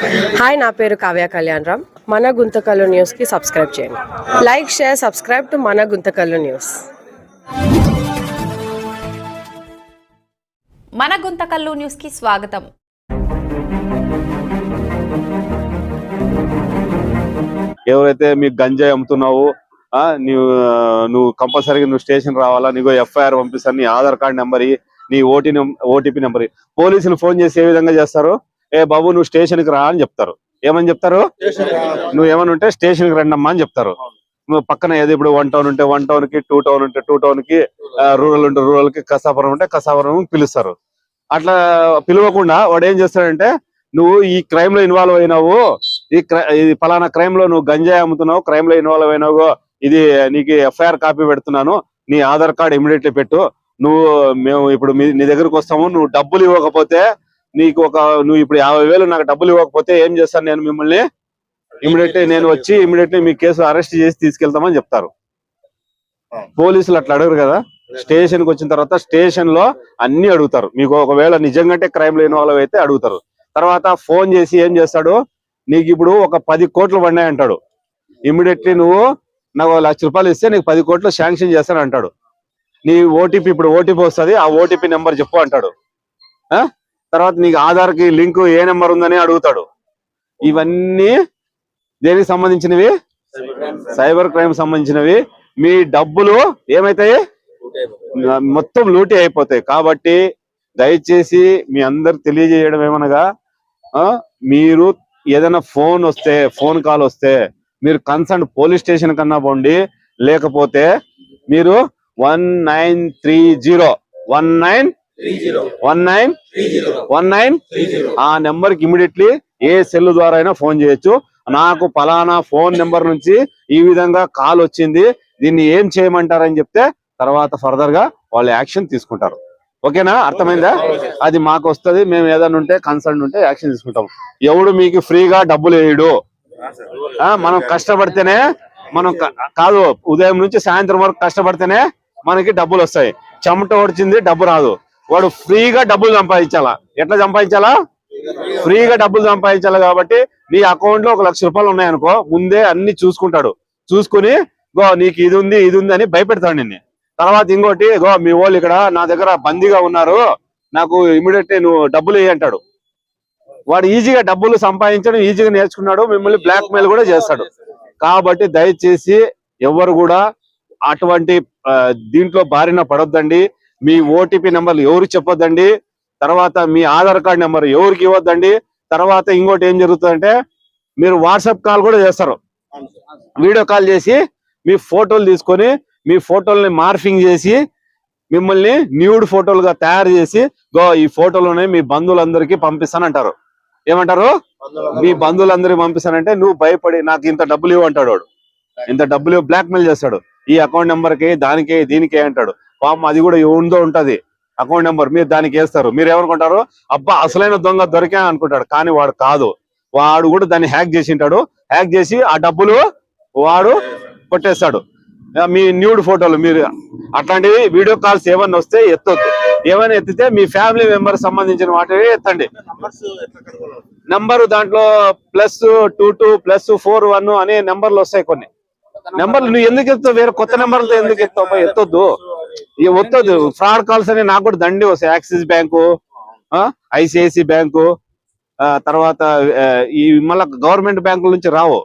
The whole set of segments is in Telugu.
హాయ్ నా పేరు కావ్య కళ్యాణ్ రామ్. మన గుంతకల్లు న్యూస్కి సబ్స్క్రైబ్ చేయండి. లైక్ షేర్ సబ్స్క్రైబ్ టు మన గుంతకల్లు న్యూస్ మన గుంతకల్లు న్యూస్కి స్వాగతం. ఎవరైతే మీకు గంజాయి అమ్ముతున్నావు ఆ నువ్వు నువ్వు కంపల్సరీగా నువ్వు స్టేషన్ రావాలా నీకు ఎఫ్ఐఆర్ పంపిస్తాను నీ ఆధార్ కార్డ్ నెంబర్ నీ ఓటీ ఓటీపీ నెంబర్. పోలీసులు ఫోన్ చేసి ఏ విధంగా చేస్తారు ఏ బాబు నువ్వు స్టేషన్కి రా అని చెప్తారు. ఏమని చెప్తారు? నువ్వు ఏమని ఉంటే స్టేషన్కి రండమ్మా అని చెప్తారు. నువ్వు పక్కన ఏదో ఇప్పుడు వన్ టౌన్ ఉంటే వన్ టౌన్కి టూ టౌన్ ఉంటే టూ టౌన్కి రూరల్ ఉంటే రూరల్కి కసాపురం ఉంటే కసాపురం పిలుస్తారు. అట్లా పిలవకుండా వాడు ఏం చేస్తాడంటే నువ్వు ఈ క్రైమ్లో ఇన్వాల్వ్ అయినావు ఈ క్రై- ఈ పలానా క్రైమ్లో నువ్వు గంజాయి అమ్ముతున్నావు క్రైమ్లో ఇన్వాల్వ్ అయినావు ఇది నీకు ఎఫ్ఐఆర్ కాపీ పెడుతున్నాను నీ ఆధార్ కార్డ్ ఇమీడియట్లీ పెట్టు నువ్వు మేము ఇప్పుడు నీ దగ్గరకు వస్తాము నువ్వు డబ్బులు ఇవ్వకపోతే నీకు ఒక నువ్వు ఇప్పుడు యాభై వేలు నాకు డబ్బులు ఇవ్వకపోతే ఏం చేస్తాను నేను మిమ్మల్ని? ఇమీడియట్లీ నేను వచ్చి ఇమీడియట్లీ మీ కేసు అరెస్ట్ చేసి తీసుకెళ్తామని చెప్తారు. పోలీసులు అట్లా అడగరు కదా? స్టేషన్కి వచ్చిన తర్వాత స్టేషన్లో అన్ని అడుగుతారు. మీకు ఒకవేళ నిజంగానే క్రైమ్లో ఇన్వాల్వ్ అయితే అడుగుతారు. తర్వాత ఫోన్ చేసి ఏం చేస్తాడు? నీకు ఇప్పుడు ఒక పది కోట్లు పడినాయి అంటాడు ఇమీడియట్లీ నువ్వు నాకు ఒక లక్ష రూపాయలు ఇస్తే నీకు పది కోట్లు శాంక్షన్ చేస్తాను అంటాడు నీ ఓటీపీ ఇప్పుడు ఓటీపీ వస్తుంది. ఆ ఓటీపీ నెంబర్ చెప్పు అంటాడు. ఆ? తర్వాత నీకు ఆధార్కి లింక్ ఏ నెంబర్ ఉందని అడుగుతాడు. ఇవన్నీ దేనికి సంబంధించినవి? సైబర్ క్రైమ్ సంబంధించినవి. మీ డబ్బులు ఏమైతాయి? మొత్తం లూటీ అయిపోతాయి. కాబట్టి దయచేసి మీ అందరు తెలియజేయడం ఏమనగా ఆ, మీరు ఏదైనా ఫోన్ వస్తే ఫోన్ కాల్ వస్తే మీరు కన్సర్న్ పోలీస్ స్టేషన్ కన్నా పోండి. లేకపోతే మీరు one nine three zero one nine one nine one nine ఆ నెంబర్కి ఇమీడియట్లీ ఏ సెల్ ద్వారా అయినా ఫోన్ చేయొచ్చు. నాకు పలానా ఫోన్ నెంబర్ నుంచి ఈ విధంగా కాల్ వచ్చింది. దీన్ని ఏం చేయమంటారని చెప్తే తర్వాత ఫర్దర్గా వాళ్ళు యాక్షన్ తీసుకుంటారు. ఓకేనా? అర్థమైందా? అది మాకు వస్తది. మేము ఏదైనా ఉంటే కన్సర్న్ ఉంటే యాక్షన్ తీసుకుంటాం. ఎవడు మీకు ఫ్రీగా డబ్బులు వేయడు. మనం కష్టపడితేనే మనం కాదు ఉదయం నుంచి సాయంత్రం వరకు కష్టపడితేనే మనకి డబ్బులు వస్తాయి. చెమట వచ్చింది డబ్బు రాదు. వాడు ఫ్రీగా డబ్బులు సంపాదించాలా? ఎట్లా సంపాదించాలా? ఫ్రీగా డబ్బులు సంపాదించాలి కాబట్టి నీ అకౌంట్లో ఒక లక్ష రూపాయలు ఉన్నాయనుకో ముందే అన్ని చూసుకుంటాడు. చూసుకుని గో నీకు ఇది ఉంది ఇది ఉంది అని భయపెడతాడు నిన్ను. తర్వాత ఇంకోటి గో మీ వాళ్ళు ఇక్కడ నా దగ్గర బందీగా ఉన్నారు నాకు ఇమీడియట్ నువ్వు డబ్బులు ఇయ్యి అంటాడు. వాడు ఈజీగా డబ్బులు సంపాదించడం ఈజీగా నేర్చుకున్నాడు మిమ్మల్ని బ్లాక్ మెయిల్ కూడా చేస్తాడు. కాబట్టి దయచేసి ఎవరు కూడా అటువంటి దీంట్లో బారిన పడొద్దండి. మీ ఓటీపీ నెంబర్లు ఎవరు చెప్పొద్దండి? తర్వాత మీ ఆధార్ కార్డ్ నెంబర్ ఎవరికి ఇవ్వద్దండి? తర్వాత ఇంకోటి ఏం జరుగుతుందంటే మీరు వాట్సాప్ కాల్ కూడా చేస్తారు. వీడియో కాల్ చేసి మీ ఫోటోలు తీసుకొని మీ ఫోటోల్ని మార్ఫింగ్ చేసి మిమ్మల్ని న్యూడ్ ఫోటోలుగా తయారు చేసి గో ఈ ఫోటోలోనే మీ బంధువులందరికీ పంపిస్తానంటారు. ఏమంటారు? మీ బంధువులందరికీ పంపిస్తానంటే నువ్వు భయపడి నాకు ఇంత డబ్బులు ఇవ్వంటాడు వాడు. ఇంత డబ్బులు బ్లాక్ మెయిల్ చేస్తాడు. ఈ అకౌంట్ నెంబర్కి దీనికే అంటాడు. పాపం అది కూడా ఉందో ఉంటది. అకౌంట్ నెంబర్ మీరు దానికి వేస్తారు. మీరు ఏమనుకుంటారు? అబ్బా అసలైన దొంగ దొరికా అనుకుంటాడు. కానీ వాడు కాదు. వాడు కూడా దాన్ని హ్యాక్ చేసి ఉంటాడు. హ్యాక్ చేసి ఆ డబ్బులు వాడు కొట్టేస్తాడు. మీ న్యూడ్ ఫోటోలు మీరు అట్లాంటివి వీడియో కాల్స్ ఏమన్నా వస్తే ఎత్తొద్దు. ఏమైనా ఎత్తితే మీ ఫ్యామిలీ మెంబర్ సంబంధించిన వాటివి ఎత్తండి. నంబర్ దాంట్లో plus two two plus four one అనే నెంబర్లు వస్తాయి కొన్ని. నెంబర్లు నువ్వు ఎందుకు ఎత్తావు వేరే కొత్త నెంబర్లతో ఎందుకు ఎత్తావు ఎత్తొద్దు. ఇక వద్దొద్దు ఫ్రాడ్ కాల్స్ అని నాకు కూడా దండి వస్తాయి. యాక్సిస్ బ్యాంకు ఐసిఐసి బ్యాంకు ఆ, తర్వాత ఈ మళ్ళా గవర్నమెంట్ బ్యాంకుల నుంచి రావు.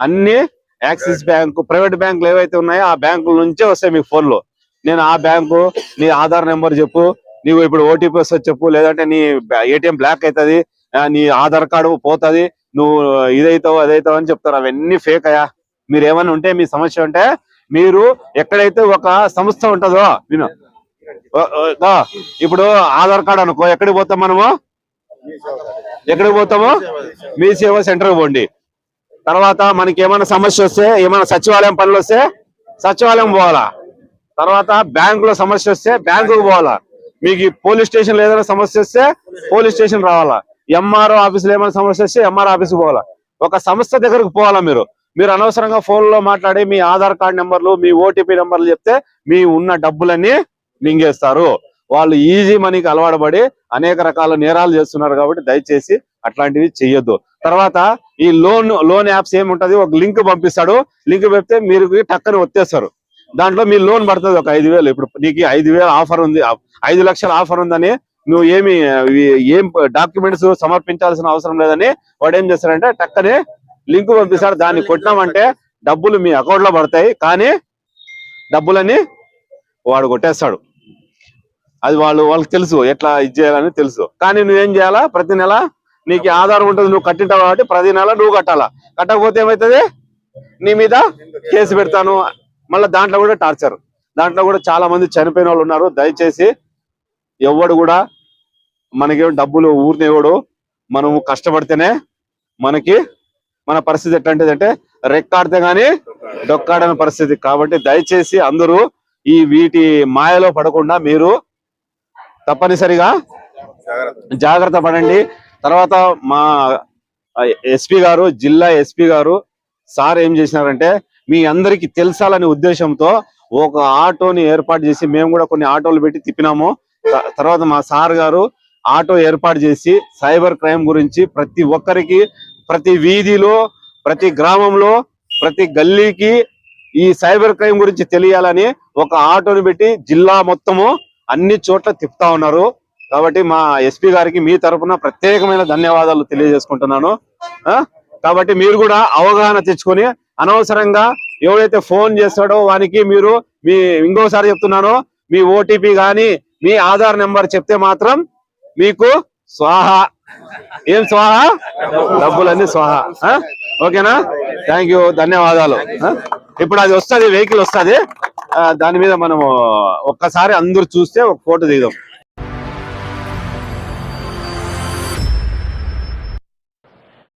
అన్ని యాక్సిస్ బ్యాంకు ప్రైవేట్ బ్యాంకులు ఏవైతే ఉన్నాయో ఆ బ్యాంకుల నుంచే వస్తాయి మీకు ఫోన్లో నేను ఆ బ్యాంకు నీ ఆధార్ నెంబర్ చెప్పు. నీవు ఇప్పుడు ఓటీపీ వస్తుంది చెప్పు. లేదంటే నీ ఏటీఎం బ్లాక్ అవుతుంది. నీ ఆధార్ కార్డు పోతుంది. నువ్వు ఇదైతావు అదైతావు అని చెప్తారు. అవన్నీ ఫేక్ అయ్యా. మీరు ఏమైనా ఉంటే మీ సమస్య ఉంటే మీరు ఎక్కడైతే ఒక సంస్థ ఉంటుందో విను. ఇప్పుడు ఆధార్ కార్డు అనుకో ఎక్కడికి పోతాం మనము? ఎక్కడికి పోతాము? మీ సేవ సెంటర్కి పోండి. తర్వాత మనకి ఏమైనా సమస్య వస్తే ఏమైనా సచివాలయం పనులు వస్తే సచివాలయం పోవాలా? తర్వాత బ్యాంకులో సమస్య వస్తే బ్యాంకుకు పోవాలా? మీకు పోలీస్ స్టేషన్ ఏదైనా సమస్య వస్తే పోలీస్ స్టేషన్ రావాలా? ఎంఆర్ఓ ఆఫీసులో ఏమైనా సమస్య వస్తే ఎంఆర్ఓ ఆఫీస్కి పోవాలా? ఒక సంస్థ దగ్గరకు పోవాలా మీరు? మీరు అనవసరంగా ఫోన్లో మాట్లాడి మీ ఆధార్ కార్డ్ నెంబర్లు మీ ఓటీపీ నెంబర్లు చెప్తే మీ ఉన్న డబ్బులన్నీ మింగేస్తారు. వాళ్ళు ఈజీ మనీకి అలవాటుపడి అనేక రకాల నేరాలు చేస్తున్నారు కాబట్టి దయచేసి అట్లాంటివి చెయ్యొద్దు. తర్వాత ఈ లోన్ లోన్ యాప్స్ ఏముంటది? ఒక లింక్ పంపిస్తాడు. లింక్ పెడితే మీరు టక్కని వచ్చేస్తారు దాంట్లో మీ లోన్ పడుతుంది. ఒక ఐదు వేలు. ఇప్పుడు నీకు ఐదు వేలు ఆఫర్ ఉంది. ఐదు లక్షల ఆఫర్ ఉందని నువ్వు ఏమి ఏం డాక్యుమెంట్స్ సమర్పించాల్సిన అవసరం లేదని వాడు ఏం చేస్తారంటే టక్కనే లింక్ పంపిస్తాడు. దాన్ని కొట్టినామంటే డబ్బులు మీ అకౌంట్లో పడతాయి. కానీ డబ్బులని వాడు కొట్టేస్తాడు. అది వాళ్ళు వాళ్ళకి తెలుసు ఎట్లా ఇది చేయాలని తెలుసు. కానీ నువ్వేం చేయాలా? ప్రతి నెల నీకు ఆధారం ఉంటుంది నువ్వు కట్టింటావు కాబట్టి ప్రతి నెల నువ్వు కట్టాలా? కట్టకపోతే ఏమవుతుంది నీ మీద కేసు పెడతాను. మళ్ళీ దాంట్లో కూడా టార్చర్. దాంట్లో కూడా చాలా మంది చనిపోయిన వాళ్ళు ఉన్నారు. దయచేసి ఎవడు కూడా మనకేం డబ్బులు ఊరినేవాడు మనము కష్టపడితేనే మనకి మన పరిస్థితి ఎట్లాంటిది అంటే రెక్కాడితే గానీ డొక్కాడని పరిస్థితి. కాబట్టి దయచేసి అందరూ ఈ వీటి మాయలో పడకుండా మీరు తప్పనిసరిగా జాగ్రత్త పడండి. తర్వాత మా ఎస్పీ గారు జిల్లా ఎస్పీ గారు సార్ ఏం చేసినారంటే మీ అందరికి తెలుసాలనే ఉద్దేశంతో ఒక ఆటోని ఏర్పాటు చేసి మేము కూడా కొన్ని ఆటోలు పెట్టి తిప్పినాము. తర్వాత మా సార్ గారు ఆటో ఏర్పాటు చేసి సైబర్ క్రైమ్ గురించి ప్రతి ఒక్కరికి ప్రతి వీధిలో ప్రతి గ్రామంలో ప్రతి గల్లీకి ఈ సైబర్ క్రైమ్ గురించి తెలియాలని ఒక ఆటోని పెట్టి జిల్లా మొత్తము అన్ని చోట్ల తిప్పుతా ఉన్నారు. కాబట్టి మా ఎస్పీ గారికి మీ తరపున ప్రత్యేకమైన ధన్యవాదాలు తెలియజేసుకుంటున్నాను. కాబట్టి మీరు కూడా అవగాహన తెచ్చుకొని అనవసరంగా ఎవరైతే ఫోన్ చేస్తాడో వానికి మీరు మీ ఇంకోసారి చెప్తున్నాను మీ ఓటీపీ గాని మీ ఆధార్ నెంబర్ చెప్తే మాత్రం మీకు స్వాహ ఏం స్వాహ? డబ్బులన్నీ స్వాహ. ఆ? ఓకేనా? థ్యాంక్ యూ ధన్యవాదాలు. ఆ? ఇప్పుడు అది వస్తుంది వెహికల్ వస్తుంది. దాని మీద మనము ఒక్కసారి అందరు చూస్తే ఒక ఫోటో దిగుదాం.